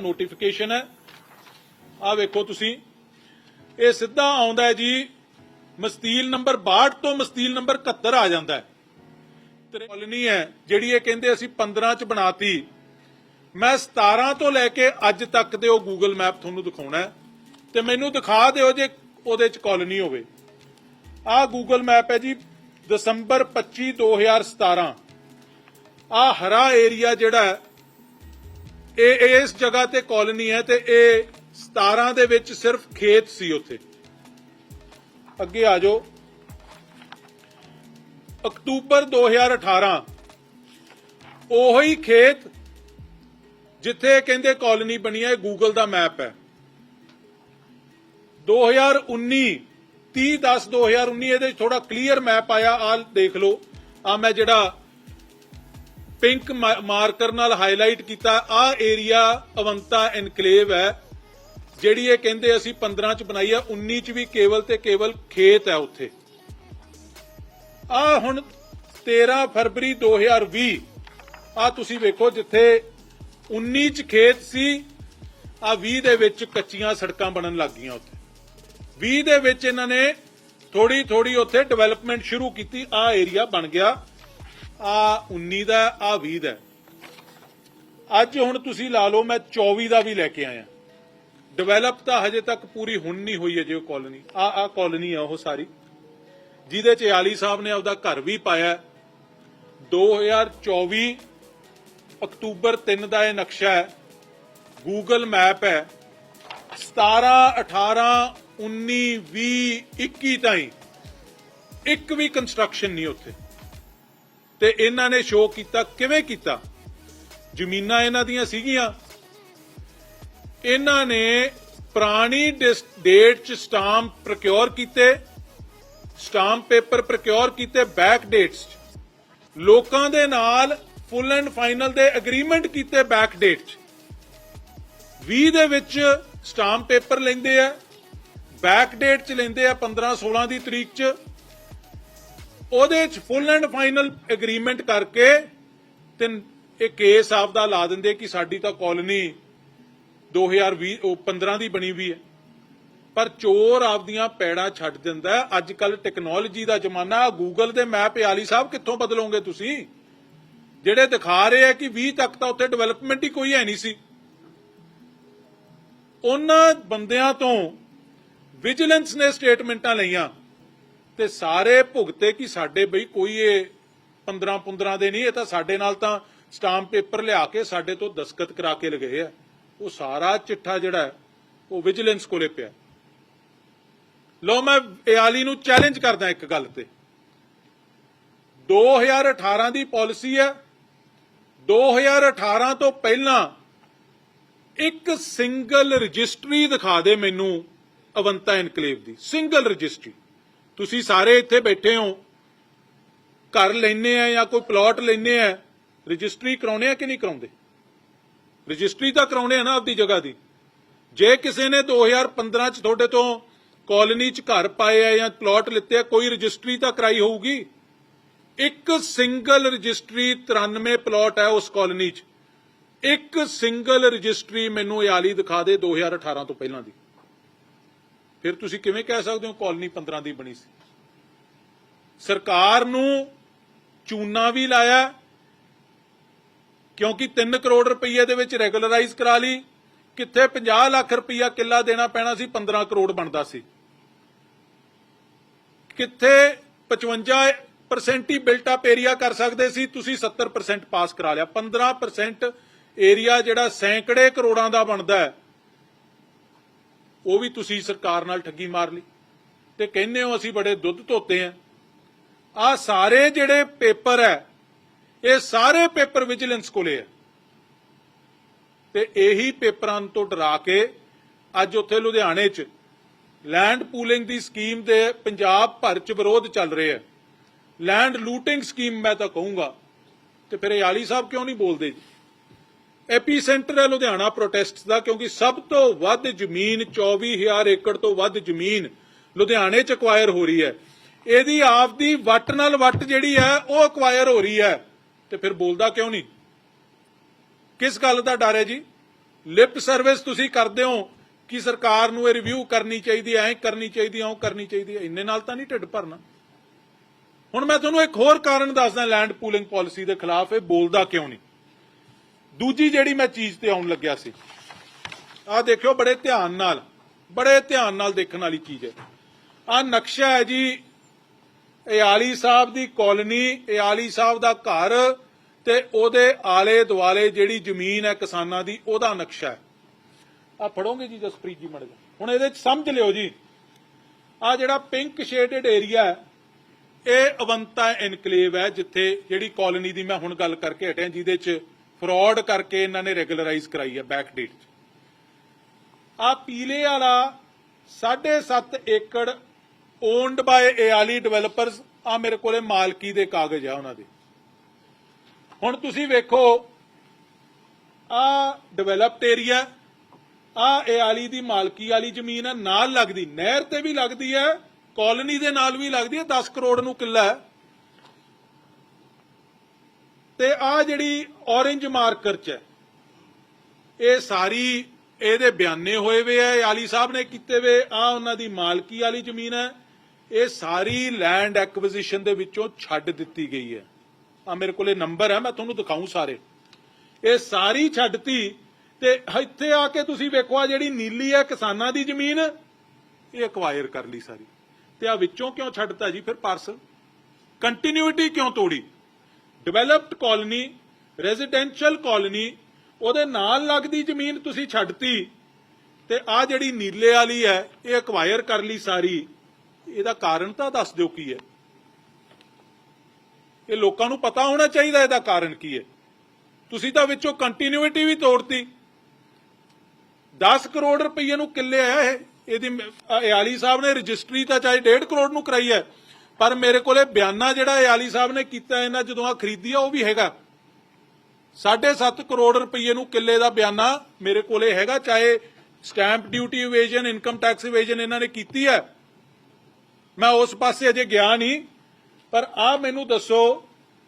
Notification ਹੈ। ਆ ਵੇਖੋ ਤੁਸੀਂ। ਇਹ ਸਿੱਧਾ ਆਉਂਦਾ ਹੈ ਜੀ, ਮਸਤੀਲ ਨੰਬਰ 62 ਤੋਂ ਮਸਤੀਲ ਨੰਬਰ 71 ਆ ਜਾਂਦਾ ਹੈ। ਕਾਲੋਨੀ ਹੈ, ਜਿਹੜੀ ਇਹ ਕਹਿੰਦੇ ਅਸੀਂ 15 ਚ ਬਣਾਤੀ। ਮੈਂ 17 ਤੋਂ ਲੈ ਕੇ ਅੱਜ ਤੱਕ ਦੇ ਉਹ ਗੂਗਲ ਮੈਪ ਤੁਹਾਨੂੰ ਦਿਖਾਉਣਾ ਹੈ। ਤੇ ਮੈਨੂੰ ਦਿਖਾ ਦਿਓ ਜੇ ਉਹਦੇ ਚ ਕਾਲੋਨੀ ਹੋਵੇ। ਆ ਗੂਗਲ ਮੈਪ ਹੈ ਜੀ, ਦਸੰਬਰ 25 2017 ਆ ਹਰਾ ਏਰੀਆ ਜਿਹੜਾ ਇਹ ਇਸ ਜਗ੍ਹਾ ਤੇ ਕਾਲੋਨੀ ਹੈ ਤੇ ਇਹ 17 ਦੇ ਵਿੱਚ ਸਿਰਫ ਖੇਤ ਸੀ ਉੱਥੇ। ਅੱਗੇ ਆ ਜਾਓ। ਅਕਤੂਬਰ 2018 ਉਹੀ ਖੇਤ ਜਿੱਥੇ ਕਹਿੰਦੇ ਕਾਲੋਨੀ ਬਣੀ ਹੈ ਗੂਗਲ ਦਾ ਮੈਪ ਹੈ। 2019 30 10 2019 ਇਹਦੇ ਥੋੜਾ ਕਲੀਅਰ ਮੈਪ ਆਇਆ ਆ ਦੇਖ ਲਓ। ਆ ਮੈਂ ਜਿਹੜਾ ਪਿੰਕ ਮਾਰਕਰ ਨਾਲ ਹਾਈਲਾਈਟ ਕੀਤਾ। ਆ ਏਰੀਆ ਅਵੰਤਾ ਐਨਕਲੇਵ ਹੈ, ਜਿਹੜੀ ਇਹ ਕਹਿੰਦੇ ਅਸੀਂ 15 ਚ ਬਣਾਈ ਆ 19 ਚ ਵੀ ਕੇਵਲ ਤੇ ਕੇਵਲ ਖੇਤ ਹੈ ਉੱਥੇ। ਆ ਹੁਣ 13 ਫਰਵਰੀ 2020 ਆ ਤੁਸੀਂ ਵੇਖੋ ਜਿੱਥੇ 19 ਚ ਖੇਤ ਸੀ, ਆ 20 ਦੇ ਵਿੱਚ ਕੱਚੀਆਂ ਸੜਕਾਂ ਬਣਨ ਲੱਗ ਗਈਆਂ ਉੱਥੇ। 20 ਦੇ ਵਿੱਚ ਇਹਨਾਂ ਨੇ ਥੋੜੀ ਥੋੜੀ ਉੱਥੇ ਡਿਵੈਲਪਮੈਂਟ ਸ਼ੁਰੂ ਕੀਤੀ, ਆ ਏਰੀਆ ਬਣ ਗਿਆ। ਆ 19 ਦਾ, ਆ 20 ਦਾ। ਅੱਜ ਹੁਣ ਤੁਸੀਂ ਲਾ ਲਓ, ਮੈਂ 24 ਦਾ ਵੀ ਲੈ ਕੇ ਆਇਆ। ਡਿਵੈਲਪ ਤਾਂ ਹਜੇ ਤੱਕ ਪੂਰੀ ਹੁਣ ਨਹੀਂ ਹੋਈ ਅਜੇ ਉਹ ਕਾਲੋਨੀ ਆ ਆ ਕਾਲੋਨੀ ਆ ਉਹ ਸਾਰੀ। ਜਿਹਦੇ ਚ ਆਲੀ ਸਾਹਿਬ ਨੇ ਆਪਦਾ ਘਰ ਵੀ ਪਾਇਆ। 2024 ਅਕਤੂਬਰ 3 ਦਾ ਇਹ ਨਕਸ਼ਾ ਹੈ। ਗੂਗਲ ਮੈਪ ਹੈ। 17 18 19 20 21 ਤਾਈਂ। ਇੱਕ ਵੀ ਕੰਸਟਰਕਸ਼ਨ ਨਹੀਂ ਉੱਥੇ। ਤੇ ਇਹਨਾਂ ਨੇ ਸ਼ੋਅ ਕੀਤਾ, ਕਿਵੇਂ ਕੀਤਾ? ਜ਼ਮੀਨਾਂ ਇਹਨਾਂ ਦੀਆਂ ਸੀਗੀਆਂ। ਇਹਨਾਂ ਨੇ ਪੁਰਾਣੀ ਡੇਟ ਚ ਸਟਾਂਪ ਪ੍ਰੋਕਿਓਰ ਕੀਤੇ, ਸਟਾਂਪ ਪੇਪਰ ਪ੍ਰੋਕਿਉਰ ਕੀਤੇ ਬੈਕ ਡੇਟਸ ਚ। ਲੋਕਾਂ ਦੇ ਨਾਲ ਫੁੱਲ ਐਂਡ ਫਾਈਨਲ ਦੇ ਐਗਰੀਮੈਂਟ ਕੀਤੇ ਬੈਕ ਡੇਟ ਚ। 20 ਦੇ ਵਿੱਚ ਸਟਾਂਪ ਪੇਪਰ ਲੈਂਦੇ ਆ, ਬੈਕ ਡੇਟ ਚ ਲੈਂਦੇ ਆ 15 16 ਦੀ ਤਰੀਕ ਚ। ਉਹਦੇ ਚ ਫੁੱਲ ਐਂਡ ਫਾਈਨਲ ਐਗਰੀਮੈਂਟ ਕਰਕੇ ਤੇ ਇਹ ਕੇਸ ਆਪਦਾ ਲਾ ਦਿੰਦੇ ਕਿ ਸਾਡੀ ਤਾਂ ਕਾਲੋਨੀ 2020 ਉਹ 15 ਦੀ ਬਣੀ ਵੀ ਹੈ। ਪਰ ਚੋਰ ਆਪਦੀਆਂ ਪੈੜਾਂ ਛੱਡ ਦਿੰਦਾ ਅੱਜ ਕੱਲ ਟੈਕਨੋਲੋਜੀ ਦਾ ਜ਼ਮਾਨਾ ਗੂਗਲ ਦੇ ਮੈਪ ਆਲੀ ਸਾਹਿਬ ਕਿੱਥੋਂ ਬਦਲੋਗੇ ਤੁਸੀਂ? ਜਿਹੜੇ ਦਿਖਾ ਰਹੇ ਆ ਕਿ 20 ਤੱਕ ਤਾਂ ਉੱਥੇ ਡਿਵੈਲਪਮੈਂਟ ਹੀ ਕੋਈ ਹੈ ਨਹੀਂ ਸੀ। ਉਹਨਾਂ ਬੰਦਿਆਂ ਤੋਂ ਵਿਜੀਲੈਂਸ ਨੇ ਸਟੇਟਮੈਂਟਾਂ ਲਈਆਂ। ਤੇ ਸਾਰੇ ਭੁਗਤੇ ਕਿ ਸਾਡੇ ਬਈ ਕੋਈ ਇਹ 15 15 ਦੇ ਨਹੀਂ, ਇਹ ਤਾਂ ਸਾਡੇ ਨਾਲ ਤਾਂ ਸਟਾਂਪ ਪੇਪਰ ਲਿਆ ਕੇ ਸਾਡੇ ਤੋਂ ਦਸਖਤ ਕਰਾ ਕੇ ਲਗਏ ਆ। ਉਹ ਸਾਰਾ ਚਿੱਠਾ ਜਿਹੜਾ ਉਹ ਵਿਜੀਲੈਂਸ ਕੋਲੇ ਪਿਆ। ਲੋ ਮੈਂ ਇਆਲੀ ਨੂੰ ਚੈਲੰਜ ਕਰਦਾ ਇੱਕ ਗੱਲ ਤੇ। 2018 ਦੀ ਪਾਲਿਸੀ ਹੈ। 2018 ਤੋਂ ਪਹਿਲਾਂ ਇੱਕ ਸਿੰਗਲ ਰਜਿਸਟਰੀ ਦਿਖਾ ਦੇ ਮੈਨੂੰ ਅਵੰਤਾ ਐਨਕਲੇਵ ਦੀ। Single registry. ਤੁਸੀਂ ਸਾਰੇ ਇੱਥੇ ਬੈਠੇ ਹੋ। ਘਰ ਲੈਨੇ ਆ ਜਾਂ ਕੋਈ ਪਲਾਟ ਲੈਨੇ ਆ। ਰਜਿਸਟਰੀ ਕਰਾਉਣੇ ਆ ਕਿ ਨਹੀਂ ਕਰਾਉਂਦੇ? ਰਜਿਸਟਰੀ ਤਾਂ ਕਰਾਉਣੇ ਆ ਨਾ ਆਪਦੀ ਜਗ੍ਹਾ ਦੀ। ਜੇ ਕਿਸੇ ਨੇ 2015 ਚ ਤੁਹਾਡੇ ਤੋਂ ਕਾਲੋਨੀ ਚ ਘਰ ਪਾਏ ਆ ਜਾਂ ਪਲਾਟ ਲਿੱਤੇ ਆ, ਕੋਈ ਰਜਿਸਟਰੀ ਤਾਂ ਕਰਾਈ ਹੋਊਗੀ। ਇੱਕ ਸਿੰਗਲ ਰਜਿਸਟਰੀ 93 ਪਲਾਟ ਹੈ ਉਸ ਕਾਲੋਨੀ ਚ। ਇੱਕ ਸਿੰਗਲ ਰਜਿਸਟਰੀ ਮੈਨੂੰ ਯਾਲੀ ਦਿਖਾ ਦੇ 2018 ਤੋਂ ਪਹਿਲਾਂ ਦੀ। ਫਿਰ ਤੁਸੀਂ ਕਿਵੇਂ ਕਹਿ ਸਕਦੇ ਹੋ ਕਾਲੋਨੀ 15 ਦੀ ਬਣੀ ਸੀ? ਸਰਕਾਰ ਨੂੰ ਚੂਨਾ ਵੀ ਲਾਇਆ, ਕਿਉਂਕਿ 3 ਕਰੋੜ ਰੁਪਏ ਦੇ ਵਿੱਚ ਰੈਗੂਲਰਾਈਜ਼ ਕਰਾ ਲਈ, ਕਿੱਥੇ 50 ਲੱਖ ਰੁਪਇਆ ਕਿੱਲਾ ਦੇਣਾ ਪੈਣਾ ਸੀ 15 ਕਰੋੜ ਬਣਦਾ ਸੀ। ਕਿੱਥੇ 55% ਹੀ ਬਿਲਟ ਅਪ ਏਰੀਆ ਕਰ ਸਕਦੇ ਸੀ, ਤੁਸੀਂ 70% ਪਾਸ ਕਰਾ ਲਿਆ। 15% ਏਰੀਆ ਜਿਹੜਾ ਸੈਂਕੜੇ ਕਰੋੜਾਂ ਦਾ ਬਣਦਾ ਹੈ ਉਹ ਵੀ ਤੁਸੀਂ ਸਰਕਾਰ ਨਾਲ ਠੱਗੀ ਮਾਰ ਲਈ। ਤੇ ਕਹਿੰਦੇ ਹੋ ਅਸੀਂ ਬੜੇ ਦੁੱਧ ਧੋਤੇ ਆ। ਆ ਸਾਰੇ ਜਿਹੜੇ ਪੇਪਰ ਹੈ, ਇਹ ਸਾਰੇ ਪੇਪਰ ਵਿਜੀਲੈਂਸ ਕੋਲੇ ਹੈ ਤੇ ਇਹੀ ਪੇਪਰਾਂ ਤੋਂ ਡਰਾ ਕੇ ਅੱਜ ਉੱਥੇ ਲੁਧਿਆਣੇ 'ਚ ਲੈਂਡ ਪੂਲਿੰਗ ਦੀ ਸਕੀਮ ਦੇ ਪੰਜਾਬ ਭਰ 'ਚ ਵਿਰੋਧ ਚੱਲ ਰਿਹਾ ਹੈ ਲੈਂਡ ਲੂਟਿੰਗ ਸਕੀਮ ਮੈਂ ਤਾਂ ਕਹੂੰਗਾ। ਤੇ ਫਿਰ ਇਹ ਸਾਹਿਬ ਕਿਉਂ ਨਹੀਂ ਬੋਲਦੇ ਜੀ? ਐਪੀ ਸੈਂਟਰ ਹੈ ਲੁਧਿਆਣਾ ਪ੍ਰੋਟੈਸਟ ਦਾ, ਕਿਉਂਕਿ ਸਭ ਤੋਂ ਵੱਧ ਜ਼ਮੀਨ 24000 ਏਕੜ ਤੋਂ ਵੱਧ ਜ਼ਮੀਨ ਲੁਧਿਆਣੇ 'ਚ ਅਕਵਾਇਰ ਹੋ ਰਹੀ ਹੈ। ਇਹਦੀ ਆਪਦੀ ਵੱਟ ਨਾਲ ਵੱਟ ਜਿਹੜੀ ਹੈ, ਉਹ ਅਕਵਾਇਰ ਹੋ ਰਹੀ ਹੈ। ਤੇ ਫਿਰ ਬੋਲਦਾ ਕਿਉਂ ਨਹੀਂ? ਕਿਸ ਗੱਲ ਦਾ ਡਰ ਹੈ ਜੀ? ਲਿਪ ਸਰਵਿਸ ਤੁਸੀਂ ਕਰਦੇ ਹੋ ਕਿ ਸਰਕਾਰ ਨੂੰ ਇਹ ਰਿਵਿਊ ਕਰਨੀ ਚਾਹੀਦੀ ਐ ਕਰਨੀ ਚਾਹੀਦੀ ਐ ਉਹ ਕਰਨੀ ਚਾਹੀਦੀ ਐ ਇੰਨੇ ਨਾਲ ਤਾਂ ਨਹੀਂ ਢਿੱਡ ਭਰਨਾ। ਹੁਣ ਮੈਂ ਤੁਹਾਨੂੰ ਇੱਕ ਹੋਰ ਕਾਰਨ ਦੱਸਦਾ ਲੈਂਡ ਪੂਲਿੰਗ ਪਾਲਿਸੀ ਦੇ ਖਿਲਾਫ, ਇਹ ਬੋਲਦਾ ਕਿਉਂ ਨਹੀਂ? ਦੂਜੀ ਜਿਹੜੀ ਮੈਂ ਚੀਜ਼ ਤੇ ਆਉਣ ਲੱਗਿਆ ਸੀ, ਆਹ ਦੇਖਿਓ ਬੜੇ ਧਿਆਨ ਨਾਲ, ਬੜੇ ਧਿਆਨ ਨਾਲ ਦੇਖਣ ਵਾਲੀ ਚੀਜ਼ ਹੈ। ਆਹ ਨਕਸ਼ਾ ਹੈ ਜੀ ਇਹ ਆਲੀ ਸਾਹਿਬ ਦੀ ਕਾਲੋਨੀ ਇਹ ਸਾਹਿਬ ਦਾ ਘਰ ਤੇ ਉਹਦੇ ਆਲੇ ਦੁਆਲੇ ਜਿਹੜੀ ਜ਼ਮੀਨ ਹੈ ਕਿਸਾਨਾਂ ਦੀ, ਉਹਦਾ ਨਕਸ਼ਾ ਹੈ। ਆ ਪੜੋਗੇ ਜੀ ਜਸਪ੍ਰੀਤ ਜੀ ਮੜ ਹੁਣ ਇਹਦੇ ਚ ਸਮਝ ਲਿਓ ਜੀ। ਆ ਜਿਹੜਾ ਪਿੰਕ ਸ਼ੇਡਡ ਏਰੀਆ ਹੈ, ਇਹ ਅਵੰਤਾ ਐਨਕਲੇਵ ਹੈ, ਜਿੱਥੇ ਜਿਹੜੀ ਕਾਲੋਨੀ ਦੀ ਮੈਂ ਹੁਣ ਗੱਲ ਕਰਕੇ ਹਟਿਆ, ਜਿਹਦੇ ਚ ਫਰਾਡ ਕਰਕੇ ਇਹਨਾਂ ਨੇ ਰੈਗੂਲਰਾਈਜ਼ ਕਰਾਈ ਹੈ ਬੈਕ ਡੇਟ ਚ। ਆ ਪੀਲੇ ਵਾਲਾ 7.5 ਏਕੜ ਓਨਡ ਬਾਏ ਏਆਲੀ ਡਿਵੈਲਪਰਸ ਆ ਮੇਰੇ ਕੋਲੇ ਮਾਲਕੀ ਦੇ ਕਾਗਜ਼ ਆ ਉਹਨਾਂ ਦੇ। ਹੁਣ ਤੁਸੀਂ ਵੇਖੋ ਆ ਡਿਵੈਲਪਡ ਏਰੀਆ ਆ ਏਆਲੀ ਦੀ ਮਾਲਕੀ ਵਾਲੀ ਜ਼ਮੀਨ ਹੈ, ਨਾਲ ਲੱਗਦੀ, ਨਹਿਰ ਤੇ ਵੀ ਲੱਗਦੀ ਹੈ ਕਾਲੋਨੀ ਦੇ ਨਾਲ ਵੀ ਲੱਗਦੀ ਹੈ 10 ਕਰੋੜ ਨੂੰ ਕਿੱਲਾ ਹੈ। ਤੇ ਆ ਜਿਹੜੀ orange ਮਾਰਕਰ ਚ ਹੈ, ਇਹ ਸਾਰੀ ਇਹਦੇ ਬਿਆਨੇ ਹੋਏ ਵੇ ਆ ਆਲੀ ਸਾਹਿਬ ਨੇ ਕੀਤੇ ਵੇ, ਆ ਉਹਨਾਂ ਦੀ ਮਾਲਕੀ ਵਾਲੀ ਜ਼ਮੀਨ ਹੈ, ਇਹ ਸਾਰੀ ਲੈਂਡ ਐਕਵੀਜ਼ੀਸ਼ਨ ਦੇ ਵਿੱਚੋਂ ਛੱਡ ਦਿੱਤੀ ਗਈ ਹੈ। ਆ ਮੇਰੇ ਕੋਲੇ ਨੰਬਰ ਹੈ, ਮੈਂ ਤੁਹਾਨੂੰ ਦਿਖਾਉਂ ਸਾਰੇ। ਇਹ ਸਾਰੀ ਛੱਡਤੀ ਤੇ ਇੱਥੇ ਆ ਕੇ ਤੁਸੀਂ ਵੇਖੋ ਆ ਜਿਹੜੀ ਨੀਲੀ ਹੈ ਕਿਸਾਨਾਂ ਦੀ ਜ਼ਮੀਨ, ਇਹ ਅਕਵਾਇਰ ਕਰ ਲਈ ਸਾਰੀ। ਤੇ ਆ ਵਿੱਚੋਂ ਕਿਉਂ ਛੱਡਤਾ ਜੀ? ਫਿਰ ਪਾਰਸਲ ਕੰਟੀਨਿਊਟੀ ਕਿਉਂ ਤੋੜੀ? ਡਿਵੈਲਪਡ ਕਾਲੋਨੀ, ਰੈਜ਼ੀਡੈਂਸ਼ੀਅਲ ਕਾਲੋਨੀ, ਉਹਦੇ ਨਾਲ ਲੱਗਦੀ ਜ਼ਮੀਨ ਤੁਸੀਂ ਛੱਡਤੀ ਤੇ ਆ ਜਿਹੜੀ ਨੀਲੇ ਵਾਲੀ ਹੈ, ਇਹ ਅਕਵਾਇਰ ਕਰ ਲਈ ਸਾਰੀ। ਇਹਦਾ ਕਾਰਨ ਤਾਂ ਦੱਸ ਦਿਓ ਕੀ ਹੈ। ਇਹ ਲੋਕਾਂ ਨੂੰ ਪਤਾ ਹੋਣਾ ਚਾਹੀਦਾ ਇਹਦਾ ਕਾਰਨ ਕੀ ਹੈ। ਤੁਸੀਂ ਤਾਂ ਵਿੱਚੋਂ ਕੰਟੀਨਿਊਟੀ ਵੀ ਤੋੜਤੀ। 10 ਕਰੋੜ ਰੁਪਏ ਨੂੰ ਕਿੱਲੇ ਆਇਆ ਇਹ। ਇਹਦੀ ਇਆਲੀ ਸਾਹਿਬ ਨੇ ਰਜਿਸਟਰੀ ਤਾਂ ਚਾਹੇ 1.5 ਕਰੋੜ ਨੂੰ ਕਰਾਈ ਹੈ। ਪਰ ਮੇਰੇ ਕੋਲੇ ਬਿਆਨਾ ਜਿਹੜਾ ਇਆਲੀ ਸਾਹਿਬ ਨੇ ਕੀਤਾ ਇਹਨਾਂ ਜਦੋਂ ਆ ਖਰੀਦੀ ਆ, ਉਹ ਵੀ ਹੈਗਾ। 7.5 ਕਰੋੜ ਰੁਪਏ ਨੂੰ ਕਿੱਲੇ ਦਾ ਬਿਆਨਾ ਮੇਰੇ ਕੋਲੇ ਹੈਗਾ, ਚਾਹੇ stamp duty evasion income tax evasion ਇਹਨਾਂ ਨੇ ਕੀਤੀ ਹੈ ਮੈਂ ਉਸ ਪਾਸੇ ਅਜੇ ਗਿਆ ਨਹੀਂ, ਪਰ ਆ ਮੈਨੂੰ ਦੱਸੋ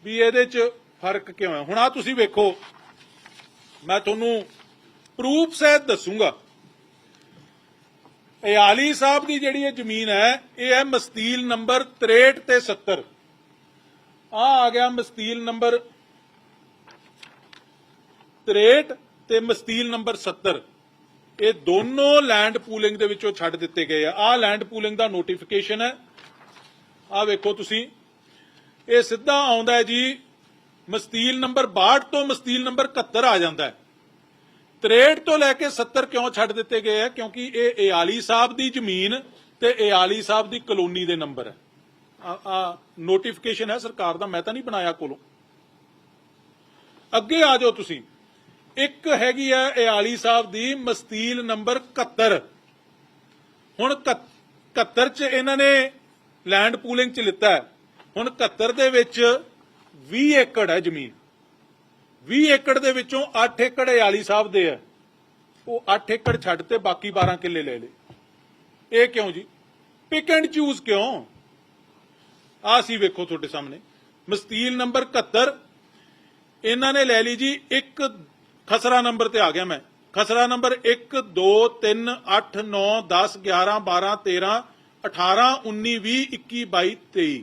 ਵੀ ਇਹਦੇ 'ਚ ਫ਼ਰਕ ਕਿਉਂ ਹੈ ਹੁਣ ਆ ਤੁਸੀਂ ਵੇਖੋ, ਮੈਂ ਤੁਹਾਨੂੰ ਪ੍ਰੂਫ ਸਹਿਤ ਦੱਸੂਗਾ। ਇਹ ਆਲੀ ਸਾਹਿਬ ਦੀ ਜਿਹੜੀ ਇਹ ਜ਼ਮੀਨ ਹੈ, ਇਹ ਹੈ ਮਸਤੀਲ ਨੰਬਰ 63 ਤੇ 70 ਆ ਆ ਗਿਆ ਮਸਤੀਲ ਨੰਬਰ 63 ਤੇ ਮਸਤੀਲ ਨੰਬਰ 70 ਇਹ ਦੋਨੋਂ ਲੈਂਡ ਪੂਲਿੰਗ ਦੇ ਵਿੱਚੋਂ ਛੱਡ ਦਿੱਤੇ ਗਏ ਆ। ਆ ਲੈਂਡ ਪੂਲਿੰਗ ਦਾ ਨੋਟੀਫਿਕੇਸ਼ਨ ਹੈ। ਆ ਵੇਖੋ ਤੁਸੀਂ। ਇਹ ਸਿੱਧਾ ਆਉਂਦਾ ਹੈ ਜੀ, ਮਸਤੀਲ ਨੰਬਰ 62 ਤੋਂ ਮਸਤੀਲ ਨੰਬਰ 71 ਆ ਜਾਂਦਾ ਹੈ। 63 ਤੋਂ ਲੈ ਕੇ 70 ਕਿਉਂ ਛੱਡ ਦਿੱਤੇ ਗਏ ਆ? ਕਿਉਂਕਿ ਇਹ ਏਆਲੀ ਸਾਹਿਬ ਦੀ ਜ਼ਮੀਨ ਤੇ ਏਆਲੀ ਸਾਹਿਬ ਦੀ ਕਲੋਨੀ ਦੇ ਨੰਬਰ ਹੈ ਆ ਨੋਟੀਫਿਕੇਸ਼ਨ ਹੈ ਸਰਕਾਰ ਦਾ, ਮੈਂ ਤਾਂ ਨਹੀਂ ਬਣਾਇਆ ਕੋਲੋਂ। ਅੱਗੇ ਆ ਜਾਓ ਤੁਸੀਂ। ਇੱਕ ਹੈਗੀ ਹੈ ਏਆਲੀ ਸਾਹਿਬ ਦੀ ਮਸਤੀਲ ਨੰਬਰ 71 ਹੁਣ 71 ਚ ਇਹਨਾਂ ਨੇ ਲੈਂਡ ਪੂਲਿੰਗ ਚ ਲਿੱਤਾ ਹੁਣ 71 ਦੇ ਵਿੱਚ 20 ਏਕੜ ਹੈ ਜ਼ਮੀਨ। 20 ਏਕੜ ਦੇ ਵਿੱਚੋਂ 8 ਏਕੜ ਏਆਲੀ ਸਾਹਿਬ ਦੇ ਹੈ ਉਹ 8 ਏਕੜ ਛੱਡ ਤੇ ਬਾਕੀ 12 ਕਿੱਲੇ ਲੈ ਲਏ ਇਹ ਕਿਉਂ ਜੀ? ਪਿਕ ਐਂਡ ਚੂਜ਼ ਕਿਉਂ? ਆ ਸੀ ਵੇਖੋ ਤੁਹਾਡੇ ਸਾਹਮਣੇ। ਮਸਤੀਲ ਨੰਬਰ 71 ਇਹਨਾਂ ਨੇ ਲੈ ਲਈ ਜੀ ਇੱਕ ਖਸਰਾ ਨੰਬਰ ਤੇ ਆ ਗਿਆ ਮੈਂ। ਖਸਰਾ ਨੰਬਰ 1 2 3 8 9 10 11 12 13 18 19 20 21 22 23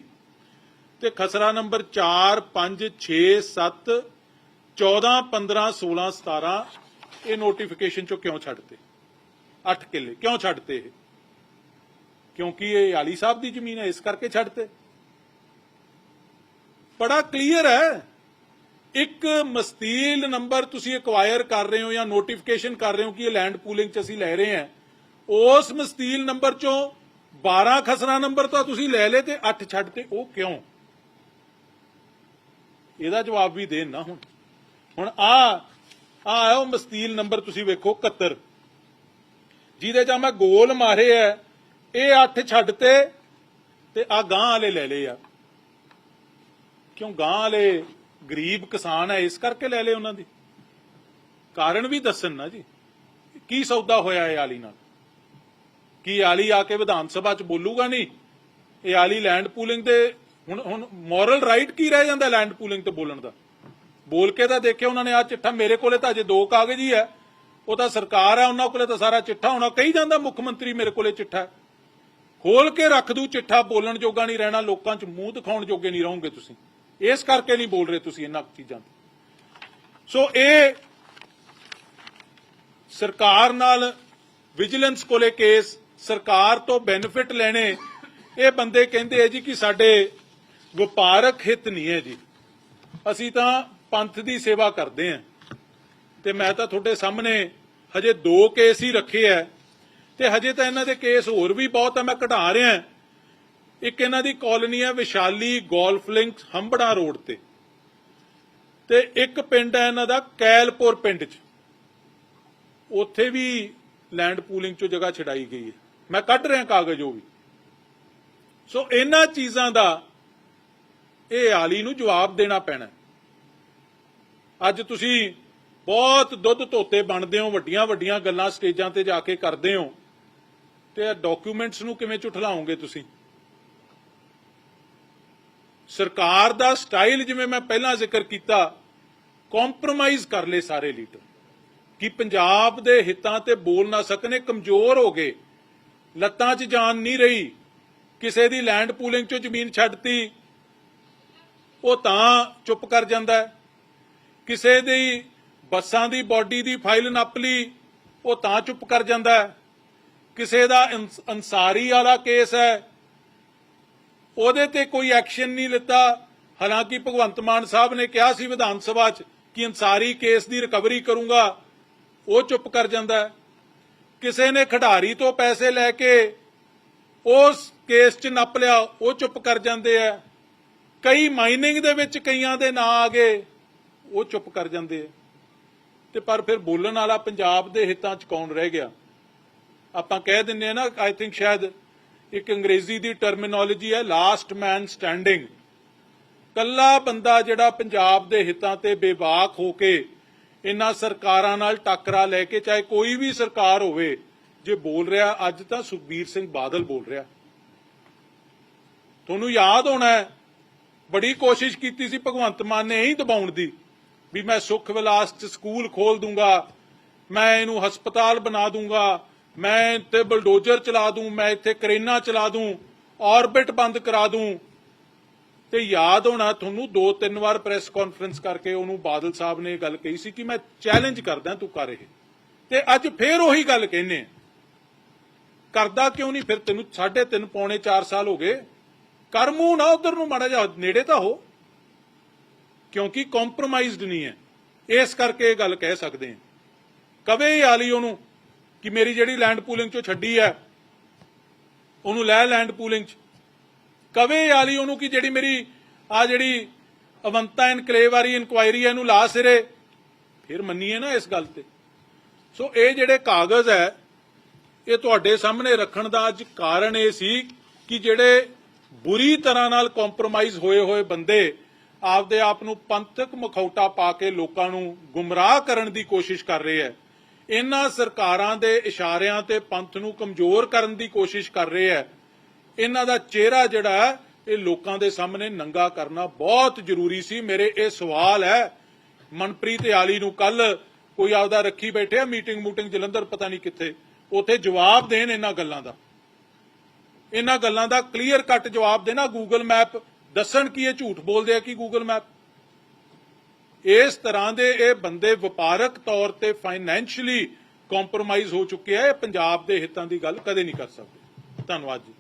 ਤੇ ਖਸਰਾ ਨੰਬਰ 4 5 6 7 14 15 16 17 ਇਹ ਨੋਟੀਫਿਕੇਸ਼ਨ ਚੋਂ ਕਿਉਂ ਛੱਡਤੇ? 8 ਕਿੱਲੇ, ਕਿਉਂ ਛੱਡਤੇ ਇਹ? ਕਿਉਂਕਿ ਇਹ ਆਲੀ ਸਾਹਿਬ ਦੀ ਜ਼ਮੀਨ ਹੈ, ਇਸ ਕਰਕੇ ਛੱਡਤੇ। ਬੜਾ ਕਲੀਅਰ ਹੈ, ਇੱਕ ਮਸਤੀਲ ਨੰਬਰ ਤੁਸੀਂ ਐਕਵਾਇਰ ਕਰ ਰਹੇ ਹੋ ਜਾਂ ਨੋਟੀਫਿਕੇਸ਼ਨ ਕਰ ਰਹੇ ਹੋ ਕਿ ਇਹ ਲੈਂਡ ਪੂਲਿੰਗ ਚ ਅਸੀਂ ਲੈ ਰਹੇ ਹਾਂ, ਉਸ ਮਸਤੀਲ ਨੰਬਰ ਚੋਂ 12 ਖਸਰਾ ਨੰਬਰ ਤਾਂ ਤੁਸੀਂ ਲੈ ਲਏ ਤੇ 8 ਛੱਡ ਤੇ ਉਹ ਕਿਉਂ? ਇਹਦਾ ਜਵਾਬ ਵੀ ਦੇਣ ਨਾ ਹੁਣ। ਹੁਣ ਆ ਆ ਆਇਓ ਮਸਤੀਲ ਨੰਬਰ ਤੁਸੀਂ ਵੇਖੋ 71 ਜਿਹਦੇ ਚ ਮੈਂ ਗੋਲ ਮਾਰੇ ਐ, ਇਹ 8 ਛੱਡ ਤੇ ਤੇ ਆ ਗਾਂ ਵਾਲੇ ਲੈ ਲਏ ਆ। ਕਿਉਂ ਗਾਂ ਵਾਲੇ ਗਰੀਬ ਕਿਸਾਨ ਹੈ ਇਸ ਕਰਕੇ ਲੈ ਲਏ ਉਹਨਾਂ ਦੀ? ਕਾਰਨ ਵੀ ਦੱਸਣ ਨਾ ਜੀ। ਕੀ ਸੌਦਾ ਹੋਇਆ ਇਹ ਆਲੀ ਨਾਲ? ਕੀ ਆਲੀ ਆ ਕੇ ਵਿਧਾਨ ਸਭਾ ਚ ਬੋਲੂਗਾ ਨਹੀਂ? ਇਹ ਆਲੀ ਲੈਂਡ ਪੂਲਿੰਗ ਤੇ ਹੁਣ ਹੁਣ ਮੋਰਲ ਰਾਈਟ ਕੀ ਰਹਿ ਜਾਂਦਾ ਲੈਂਡ ਪੂਲਿੰਗ ਤੇ ਬੋਲਣ ਦਾ? ਬੋਲ ਕੇ ਤਾਂ ਦੇਖਿਆ ਉਹਨਾਂ ਨੇ ਆ ਚਿੱਠਾ ਮੇਰੇ ਕੋਲੇ ਤਾਂ ਅਜੇ ਦੋ ਕਾਗਜ਼ ਹੀ ਹੈ। ਉਹ ਤਾਂ ਸਰਕਾਰ ਹੈ ਉਹਨਾਂ ਕੋਲੇ ਤਾਂ ਸਾਰਾ ਚਿੱਠਾ ਹੋਣਾ। ਕਹੀ ਜਾਂਦਾ ਮੁੱਖ ਮੰਤਰੀ ਮੇਰੇ ਕੋਲੇ ਚਿੱਠਾ ਹੈ। ਖੋਲ ਕੇ ਰੱਖ ਦੂ ਚਿੱਠਾ, ਬੋਲਣ ਜੋਗਾ ਨਹੀਂ ਰਹਿਣਾ, ਲੋਕਾਂ 'ਚ ਮੂੰਹ ਦਿਖਾਉਣ ਜੋਗੇ ਨਹੀਂ ਰਹੋਗੇ ਤੁਸੀਂ। ਇਸ ਕਰਕੇ ਨਹੀਂ ਬੋਲ ਰਹੇ ਤੁਸੀਂ ਇਹਨਾਂ ਚੀਜ਼ਾਂ ਸੋ ਇਹ ਸਰਕਾਰ ਨਾਲ ਵਿਜੀਲੈਂਸ ਕੋਲੇ ਕੇਸ, ਸਰਕਾਰ ਤੋਂ ਬੈਨੀਫਿਟ ਲੈਣੇ, ਇਹ ਬੰਦੇ ਕਹਿੰਦੇ ਆ ਜੀ ਕਿ ਸਾਡੇ ਵਪਾਰਕ ਹਿੱਤ ਨਹੀਂ ਹੈ ਜੀ। ਅਸੀਂ ਤਾਂ ਪੰਥ ਦੀ ਸੇਵਾ ਕਰਦੇ ਆਂ। ਤੇ ਮੈਂ ਤਾਂ ਤੁਹਾਡੇ ਸਾਹਮਣੇ ਹਜੇ ਦੋ ਕੇਸ ਹੀ ਰੱਖੇ ਐ ਤੇ ਹਜੇ ਤਾਂ ਇਹਨਾਂ ਦੇ ਕੇਸ ਹੋਰ ਵੀ ਬਹੁਤ ਆ, ਮੈਂ ਕਢਾ ਰਿਹਾ। ਇੱਕ ਇਹਨਾਂ ਦੀ ਕਾਲੋਨੀ ਹੈ Vaishali golf link Hambran road ਤੇ। ਤੇ ਇੱਕ ਪਿੰਡ ਹੈ ਇਹਨਾਂ ਦਾ ਕੈਲਪੁਰ ਪਿੰਡ 'ਚ। ਉੱਥੇ ਵੀ ਲੈਂਡ ਪੂਲਿੰਗ 'ਚੋਂ ਜਗ੍ਹਾ ਛਡਾਈ ਗਈ ਹੈ। ਮੈਂ ਕੱਢ ਰਿਹਾ ਕਾਗਜ਼ ਉਹ ਵੀ। ਸੋ ਇਹਨਾਂ ਚੀਜ਼ਾਂ ਦਾ ਇਹ ਆਲੀ ਨੂੰ ਜਵਾਬ ਦੇਣਾ ਪੈਣਾ। ਅੱਜ ਤੁਸੀਂ ਬਹੁਤ ਦੁੱਧ ਧੋਤੇ ਬਣਦੇ ਹੋ, ਵੱਡੀਆਂ ਵੱਡੀਆਂ ਗੱਲਾਂ ਸਟੇਜਾਂ ਤੇ ਜਾ ਕੇ ਕਰਦੇ ਹੋ। ਤੇ ਡਾਕੂਮੈਂਟਸ ਨੂੰ ਕਿਵੇਂ ਝੁਠਲਾਓਗੇ ਤੁਸੀਂ? ਸਰਕਾਰ ਦਾ ਸਟਾਈਲ ਜਿਵੇਂ ਮੈਂ ਪਹਿਲਾਂ ਜ਼ਿਕਰ ਕੀਤਾ ਕੰਪਰੋਮਾਈਜ਼ ਕਰ ਲਏ ਸਾਰੇ ਲੀਡਰ। ਕਿ ਪੰਜਾਬ ਦੇ ਹਿੱਤਾਂ ਤੇ ਬੋਲ ਨਾ ਸਕਨੇ, ਕਮਜ਼ੋਰ ਹੋ ਗਏ। ਲੱਤਾਂ 'ਚ ਜਾਨ ਨਹੀਂ ਰਹੀ। ਕਿਸੇ ਦੀ ਲੈਂਡ ਪੂਲਿੰਗ 'ਚੋਂ ਜ਼ਮੀਨ ਛੱਡਤੀ। ਉਹ ਤਾਂ ਚੁੱਪ ਕਰ ਜਾਂਦਾ ਹੈ। ਕਿਸੇ ਦੀ ਬੱਸਾਂ ਦੀ ਬਾਡੀ ਦੀ ਫਾਈਲ ਨੱਪ ਲਈ, ਉਹ ਤਾਂ ਚੁੱਪ ਕਰ ਜਾਂਦਾ ਕਿਸੇ ਦਾ ਅੰਸ- ਅੰਸਾਰੀ ਵਾਲਾ ਕੇਸ ਹੈ। ਉਹਦੇ ਤੇ ਕੋਈ ਐਕਸ਼ਨ ਨਹੀਂ ਲਿੱਤਾ। ਹਾਲਾਂਕਿ ਭਗਵੰਤ ਮਾਨ ਸਾਹਿਬ ਨੇ ਕਿਹਾ ਸੀ ਵਿਧਾਨ ਸਭਾ 'ਚ ਕਿ ਅੰਸਾਰੀ ਕੇਸ ਦੀ ਰਿਕਵਰੀ ਕਰੂੰਗਾ। ਉਹ ਚੁੱਪ ਕਰ ਜਾਂਦਾ ਕਿਸੇ ਨੇ ਖਿਡਾਰੀ ਤੋਂ ਪੈਸੇ ਲੈ ਕੇ ਉਸ ਕੇਸ 'ਚ ਨੱਪ ਲਿਆ, ਉਹ ਚੁੱਪ ਕਰ ਜਾਂਦੇ ਆ ਕਈ ਮਾਈਨਿੰਗ ਦੇ ਵਿੱਚ ਕਈਆਂ ਦੇ ਨਾਂ ਆ ਗਏ। ਉਹ ਚੁੱਪ ਕਰ ਜਾਂਦੇ ਆ। ਤੇ ਪਰ ਫਿਰ ਬੋਲਣ ਵਾਲਾ ਪੰਜਾਬ ਦੇ ਹਿੱਤਾਂ 'ਚ ਕੌਣ ਰਹਿ ਗਿਆ? ਆਪਾਂ ਕਹਿ ਦਿੰਨੇ ਆ ਨਾ ਆਈ ਥਿੰਕ ਸ਼ਾਇਦ ਇੱਕ ਅੰਗਰੇਜ਼ੀ ਦੀ ਟਰਮੀਨੋਲੋਜੀ ਹੈ ਲਾਸਟ ਮੈਨ ਸਟੈਂਡਿੰਗ ਕੱਲਾ ਬੰਦਾ ਜਿਹੜਾ ਪੰਜਾਬ ਦੇ ਹਿੱਤਾਂ ਤੇ ਬੇਬਾਕ ਹੋ ਕੇ ਇਨ੍ਹਾਂ ਸਰਕਾਰਾਂ ਨਾਲ ਟੱਕਰਾ ਲੈ ਕੇ, ਚਾਹੇ ਕੋਈ ਵੀ ਸਰਕਾਰ ਹੋਵੇ, ਜੇ ਬੋਲ ਰਿਹਾ, ਅੱਜ ਤਾਂ ਸੁਖਬੀਰ ਸਿੰਘ ਬਾਦਲ ਬੋਲ ਰਿਹਾ। ਤੁਹਾਨੂੰ ਯਾਦ ਹੋਣਾ ਬੜੀ ਕੋਸ਼ਿਸ਼ ਕੀਤੀ ਸੀ ਭਗਵੰਤ ਮਾਨ ਨੇ ਇਹੀ ਦਬਾਉਣ ਦੀ। ਵੀ ਮੈਂ ਸੁਖ ਵਿਲਾਸ ਚ ਸਕੂਲ ਖੋਲ ਦੂੰਗਾ, ਮੈਂ ਇਹਨੂੰ ਹਸਪਤਾਲ ਬਣਾ ਦੂੰਗਾ, ਮੈਂ ਇੱਥੇ ਬਲਡੋਜ਼ਰ ਚਲਾ ਦੂੰ, ਮੈਂ ਇੱਥੇ ਕਰੇਨਾ ਚਲਾ ਦੂੰ ਆਰਬਿਟ ਬੰਦ ਕਰਾ ਦੂੰ। ਤੇ ਯਾਦ ਹੋਣਾ, ਤੁਹਾਨੂੰ ਦੋ ਤਿੰਨ ਵਾਰ ਪ੍ਰੈਸ ਕਾਨਫਰੰਸ ਕਰਕੇ ਉਹਨੂੰ ਬਾਦਲ ਸਾਹਿਬ ਨੇ ਇਹ ਗੱਲ ਕਹੀ ਸੀ ਕਿ ਮੈਂ ਚੈਲੰਜ ਕਰਦਾ ਤੂੰ ਕਰ ਇਹ। ਤੇ ਅੱਜ ਫੇਰ ਉਹੀ ਗੱਲ ਕਹਿੰਨੇ ਕਰਦਾ ਕਿਉਂ ਨਹੀਂ? ਫਿਰ ਤੈਨੂੰ 3.5 ਪੌਣੇ 4 ਸਾਲ ਹੋ ਗਏ। ਕਰ ਮੂੰਹ ਨਾ ਉਧਰ ਨੂੰ, ਮਾੜਾ ਜਾ ਨੇੜੇ ਤਾਂ ਹੋ। ਕਿਉਂਕਿ ਕੰਪਰੋਮਾਈਜ਼ਡ ਨਹੀਂ ਹੈ। ਇਸ ਕਰਕੇ ਇਹ ਗੱਲ ਕਹਿ ਸਕਦੇ ਹਾਂ। ਕਵੇ ਹੀ ਆਲੀ ਉਹਨੂੰ ਕਿ ਮੇਰੀ ਜਿਹੜੀ ਲੈਂਡ ਪੂਲਿੰਗ ਚੋਂ ਛੱਡੀ ਹੈ, ਉਹਨੂੰ ਲੈ ਲੈਂਡ ਪੂਲਿੰਗ ਚ। ਕਵੇ ਆਲੀ ਉਹਨੂੰ ਕਿ ਜਿਹੜੀ ਮੇਰੀ ਆ ਜਿਹੜੀ ਅਵੰਤਾ ਇਨਕਲੇਵ ਵਾਲੀ ਇਨਕੁਆਇਰੀ ਹੈ, ਇਹਨੂੰ ਲਾ ਸਿਰੇ। ਫਿਰ ਮੰਨੀਏ ਨਾ ਇਸ ਗੱਲ ਤੇ। ਸੋ ਇਹ ਜਿਹੜੇ ਕਾਗਜ਼ ਹੈ, ਇਹ ਤੁਹਾਡੇ ਸਾਹਮਣੇ ਰੱਖਣ ਦਾ ਅੱਜ ਕਾਰਨ ਇਹ ਸੀ ਕਿ ਜਿਹੜੇ ਬੁਰੀ ਤਰ੍ਹਾਂ ਨਾਲ ਕੰਪਰੋਮਾਈਜ਼ ਹੋਏ ਹੋਏ ਬੰਦੇ ਆਪਦੇ ਆਪ ਨੂੰ ਪੰਥਕ ਮਖੌਟਾ ਪਾ ਕੇ ਲੋਕਾਂ ਨੂੰ ਗੁੰਮਰਾਹ ਕਰਨ ਦੀ ਕੋਸ਼ਿਸ਼ ਕਰ ਰਹੇ ਹੈ। ਇਹਨਾਂ ਸਰਕਾਰਾਂ ਦੇ ਇਸ਼ਾਰਿਆਂ ਤੇ ਪੰਥ ਨੂੰ ਕਮਜ਼ੋਰ ਕਰਨ ਦੀ ਕੋਸ਼ਿਸ਼ ਕਰ ਰਹੇ ਹੈ। ਇਹਨਾਂ ਦਾ ਚਿਹਰਾ ਜਿਹੜਾ ਇਹ ਲੋਕਾਂ ਦੇ ਸਾਹਮਣੇ ਨੰਗਾ ਕਰਨਾ ਬਹੁਤ ਜ਼ਰੂਰੀ ਸੀ। ਮੇਰੇ ਇਹ ਸਵਾਲ ਹੈ, ਮਨਪ੍ਰੀਤ ਆਲੀ ਨੂੰ ਕੱਲ ਕੋਈ ਆਪਦਾ ਰੱਖੀ ਬੈਠੇ ਆ ਮੀਟਿੰਗ ਮੂਟਿੰਗ ਜਲੰਧਰ ਪਤਾ ਨਹੀਂ ਕਿੱਥੇ, ਉੱਥੇ ਜਵਾਬ ਦੇਣ ਇਹਨਾਂ ਗੱਲਾਂ ਦਾ। ਇਹਨਾਂ ਗੱਲਾਂ ਦਾ ਕਲੀਅਰ ਕੱਟ ਜਵਾਬ ਦੇਣਾ ਗੂਗਲ ਮੈਪ ਦੱਸਣ ਕਿ ਇਹ ਝੂਠ ਬੋਲਦੇ ਆ ਕਿ ਗੂਗਲ ਮੈਪ ਇਸ ਤਰ੍ਹਾਂ ਦੇ ਇਹ ਬੰਦੇ ਵਪਾਰਕ ਤੌਰ ਤੇ ਫਾਈਨੈਂਸ਼ੀਅਲੀ ਕੰਪਰੋਮਾਈਜ਼ ਹੋ ਚੁੱਕੇ ਆ, ਇਹ ਪੰਜਾਬ ਦੇ ਹਿੱਤਾਂ ਦੀ ਗੱਲ ਕਦੇ ਨਹੀਂ ਕਰ ਸਕਦੇ। ਧੰਨਵਾਦ ਜੀ।